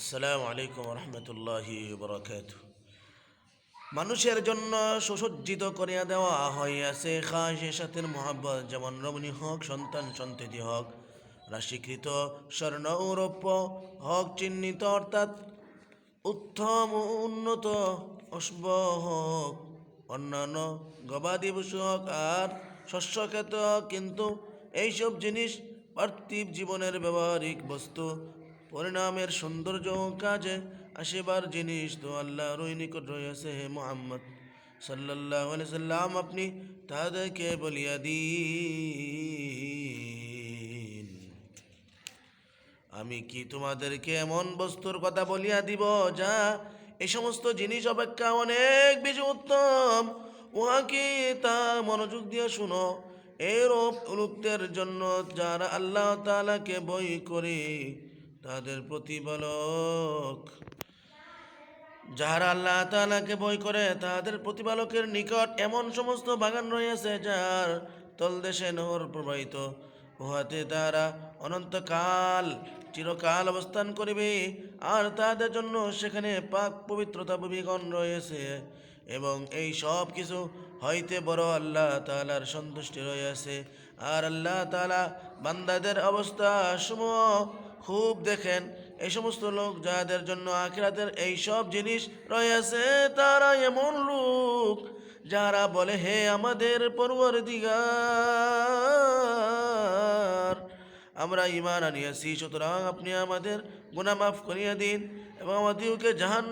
আসসালামু আলাইকুম রহমতুল্লাহি বরকাত মানুষের জন্য সুসজ্জিত করিয়া দেওয়া হইয়াছে খাসে সাথের মোহাব্বত, যেমন রমণী হক, সন্তান সন্ততি হক, রাশিকৃত, স্বর্ণ ও রৌপ্য হক চিহ্নিত, অর্থাৎ উত্তম উন্নত অশ্ব হোক, অন্যান্য গবাদি পশু হোক আর শস্যক্ষেত হোক, কিন্তু এইসব জিনিস পার্থিব জীবনের ব্যবহারিক বস্তু পরিণামের সৌন্দর্য কাজে আসিবার জিনিস তো আল্লাহর নিকট রয়েছে হে মোহাম্মদ। সাল্লাহ সাল্লাম আপনি তাদেরকে বলিয়া দিন। আমি কি তোমাদেরকে এমন বস্তুর কথা বলিয়া দিব যা এই সমস্ত জিনিস অপেক্ষা অনেক বেশি উত্তম? উহাকে তা মনোযোগ দিয়ে শুনো? এরূপ লোকদের জন্য যারা আল্লাহ তালাকে বই করে তাদের প্রতিপালক। যাহারা আল্লাহ তালাকে বই করে, তাদের প্রতিপালকের নিকট এমন সমস্ত বাগান রয়েছে যার তলদেশে নহর প্রবাহিত। উহাতে তারা অনন্তকাল, চিরকাল অবস্থান করিবে, আর তাদের জন্য সেখানে পাক পবিত্রতা ভূমিগণ রয়েছে। এবং এই সব কিছু হইতে বড় আল্লাহ তালার সন্তুষ্টি রয়েছে। আর আল্লাহ তালা বান্দাদের অবস্থা সমূহ খুব দেখেন, এই সমস্ত লোক যাদের জন্য আখিরাতের এই সব জিনিস রয়েছে তারা এমন লোক যারা বলে, হে আমাদের পরবর দিগার আমরা ইমান আনিয়াছি, সুতরাং আপনি আমাদের গুনাহ মাফ করিয়া দিন এবং আমাদিওকে জাহান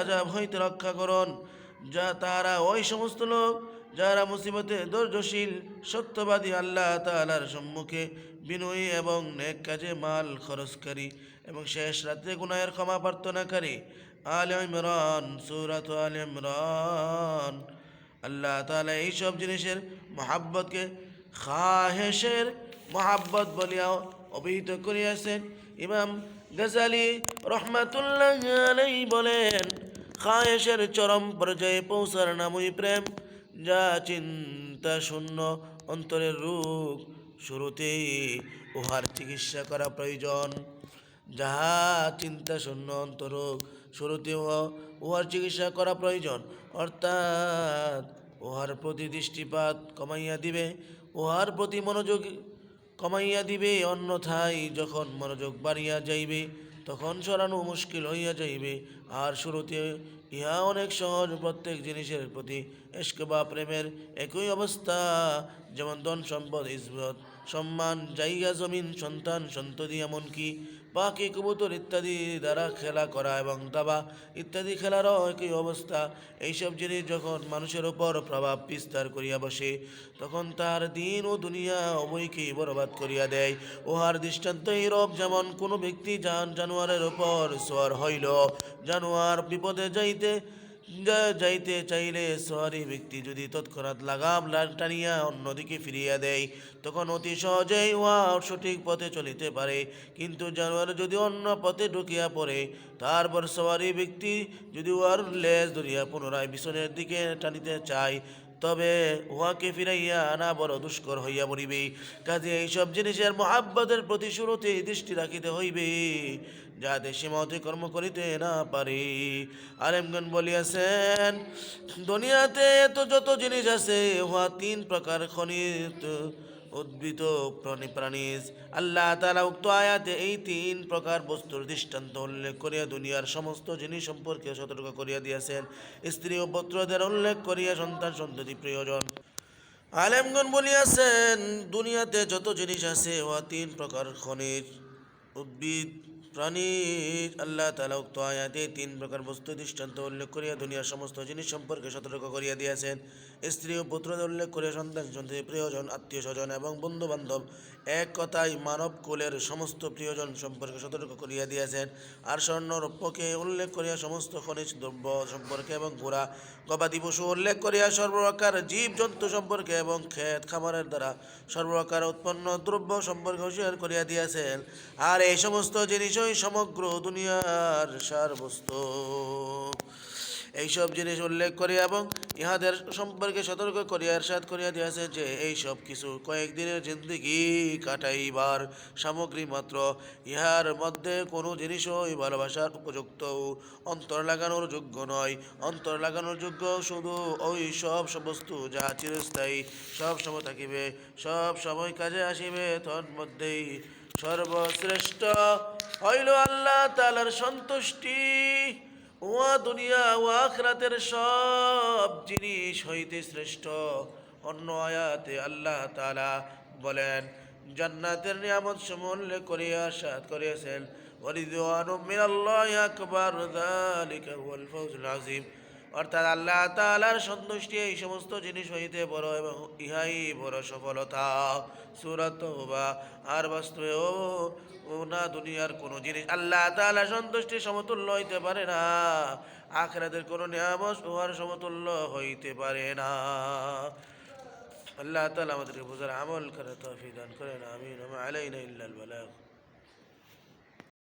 আজাব হইতে রক্ষা করুন। যা তারা ওই সমস্ত লোক যারা মুসিবতে ধৈর্যশীল, সত্যবাদী আল্লাহ তালার সম্মুখে বিনয়ী এবং নেক কাজে মাল খরচকারী এবং শেষ রাত্রে গুনায়ের ক্ষমা প্রার্থনাকারী, আল ইমরান, সুরাত আল ইমরান। আল্লাহ তালা এইসব জিনিসের মহাব্বতকে খাহেসের মহাব্বত বলিয়াও অভিহিত করিয়াছেন। ইমাম গজালি রহমাতুল্লাহ বলেন খায়েশের চরম পর্যায়ে পৌঁছার নামই প্রেম। যা চিন্তা শূন্য অন্তরের রূপ, শুরুতেই উহার চিকিৎসা করা প্রয়োজন। যাহা চিন্তা শূন্য অন্তরোগ শুরুতে উহার চিকিৎসা করা প্রয়োজন। অর্থাৎ উহার প্রতি দৃষ্টিপাত কমাইয়া দিবে, উহার প্রতি মনোযোগ কমাইয়া দিবে, অন্যথায় যখন মনোযোগ বাড়িয়া যাইবে তখন সরানো মুশকিল হইয়া যাইবে। আর শুরুতে ইহা অনেক সহজ, প্রত্যেক জিনিসের প্রতি এসকে বা প্রেমের একই অবস্থা, যেমন ধন, সম্পদ ইজবত সম্মান, জায়গা, জমিন, সন্তান, সন্ততি এমনকি পাখি, কবুতর ইত্যাদি দ্বারা খেলা করা এবং দাবা ইত্যাদি খেলারও একই অবস্থা। এইসব জিনিস যখন মানুষের ওপর প্রভাব বিস্তার করিয়া বসে, তখন তার দিন ও দুনিয়া উভয়কেই বরবাদ করিয়া দেয়। উহার দৃষ্টান্ত এইরূপ যেমন কোনো ব্যক্তি যান জানোয়ারের ওপর সোয়ার হইল, জানোয়ার বিপদে যাইতে যাইতে চাইলে সহারি ব্যক্তি যদি তৎক্ষণাৎ লাগাম টানিয়া অন্যদিকে ফিরিয়া দেয়, তখন অতি সহজেই উহা সঠিক পথে চলিতে পারে। কিন্তু জানোয়ার যদি অন্য পথে ঢুকিয়া পড়ে, তারপর সওয়ারি ব্যক্তি যদি উহার লেজ ধরিয়া পুনরায় পিছনের দিকে টানিতে চায় তবে উহাকে ফিরাইয়া আনা বড় দুষ্কর হইয়া পড়িবে কাজে এইসব জিনিসের মহাব্বতের প্রতি শুরুতে দৃষ্টি রাখিতে হইবে যাতে সীমাতে কর্ম করিতে না পারি। আলেমগণ বলিয়াছেন, দুনিয়াতে এত যত জিনিস আছে, উহা তিন প্রকার খনিত উদ্ভিদ প্রাণী প্রাণীজ আল্লাহ তালা উক্ত আয়াতে এই তিন প্রকার বস্তুর দৃষ্টান্ত উল্লেখ করিয়া দুনিয়ার সমস্ত জিনিস সম্পর্কে সতর্ক করিয়া দিয়েছেন। স্ত্রী ও পুত্রদের উল্লেখ করিয়া সন্তান সন্ততি প্রয়োজন। আলেমগণ বলিয়াছেন, দুনিয়াতে যত জিনিস আছে উহা তিন প্রকার খনিজ, উদ্ভিদ প্রাণী আল্লাহ তালা উক্ত আয়াতে তিন প্রকার বস্তু দৃষ্টান্ত উল্লেখ করিয়া দুনিয়ার সমস্ত জিনিস সম্পর্কে সতর্ক করিয়া দিয়েছেন। স্ত্রী ও পুত্রদের উল্লেখ করিয়া সন্তান, সন্ততি, প্রিয়জন আত্মীয় স্বজন এবং বন্ধু বান্ধব এক কথায় মানব কুলের সমস্ত প্রিয়জন সম্পর্কে সতর্ক করিয়া দিয়েছেন। আর স্বর্ণ, রৌপ্যকে উল্লেখ করিয়া সমস্ত খনিজ দ্রব্য সম্পর্কে এবং ঘোড়া গবাদি পশু উল্লেখ করিয়া সর্বপ্রকার জীব জন্তু সম্পর্কে এবং ক্ষেত খামারের দ্বারা সর্বপ্রকার উৎপন্ন দ্রব্য সম্পর্কে হুঁশিয়ার করিয়া দিয়েছেন। আর এই সমস্ত জিনিসই সমগ্র দুনিয়ার সার বস্তু এইসব জিনিস উল্লেখ করে এবং ইহাদের সম্পর্কে সতর্ক করিয়া এরশাদ করিয়া দিয়েছে যে এই সব কিছু কয়েকদিনের জিন্দিগি কাটাইবার সামগ্রী মাত্র। ইহার মধ্যে কোনো জিনিসই ভালোবাসার উপযুক্ত অন্তর লাগানোর যোগ্য নয়। অন্তর লাগানোর যোগ্য শুধু ওই সব বস্তু যাহা চিরস্থায়ী, সব সময় থাকিবে, সব সময় কাজে আসিবে। তন্মধ্যেই সর্বশ্রেষ্ঠ হইল আল্লাহ তালার সন্তুষ্টি। ওয়া দুনিয়া ও আখরাতের সব জিনিস হইতে শ্রেষ্ঠ। অন্য আয়াতে আল্লাহ তালা বলেন, জান্নাতের নিয়ামত সমলে করিয়া সাত করিয়াছেন। ওরিদওয়ানু মিনাল্লাহি আকবর, যালিকা ওয়াল ফাউজুল আযীম। অর্থাৎ আল্লাহ তাআলার সন্তুষ্টি এই সমস্ত জিনিস হইতে বড় এবং ইহাই বড় সফলতা। সুরাত বা আর বাস্তবে ও না দুনিয়ার কোনো জিনিস। আল্লাহ তাআলা সন্তুষ্টি সমতুল্য হইতে পারে না। আখরাতের কোনো নিয়ামত উহার সমতুল্য হইতে পারে না। আল্লাহ তালা আমাদেরকে বোঝার আমল করে তৌফিক দান করেন। আমিন। আলাইনা ইল্লাল বালাগ।